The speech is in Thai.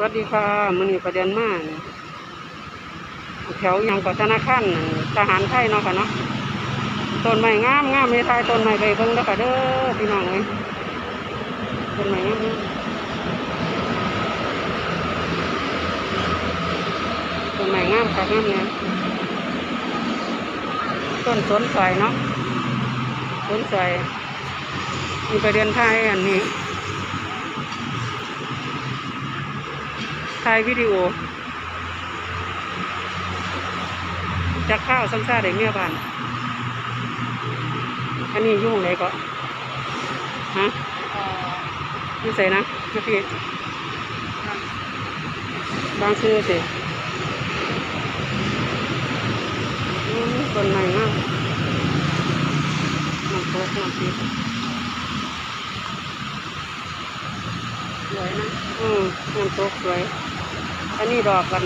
สวัสดีค่ะมือนี้ประเด็นมาแถวยังก่อธนาคารนั่นทหารไทยเนาะค่ะเนาะต้นไม้งามงามไม่ทายต้นไม้ใบเบิ้งแล้วค่ะเด้อพี่น้องเอ้ยต้นไม้งามงามต้นไม้งามค่ะงามเนี่ยต้นสวนใสเนาะสวนใสมีประเด็นไทยอันนี้ ถ่ายวิดีโอจากข้าวซ้ำซ่าได้เมียบ้าน อันนี้อยุ่งไหนก็ฮะนี่ใส่นะนะพี่บางซื้อสิอืมต้นใหม่มากน้ำโต๊ะน้ำพริกสวยนะ อืมน้ำโต๊ะสวย อันนี้ดอกกัน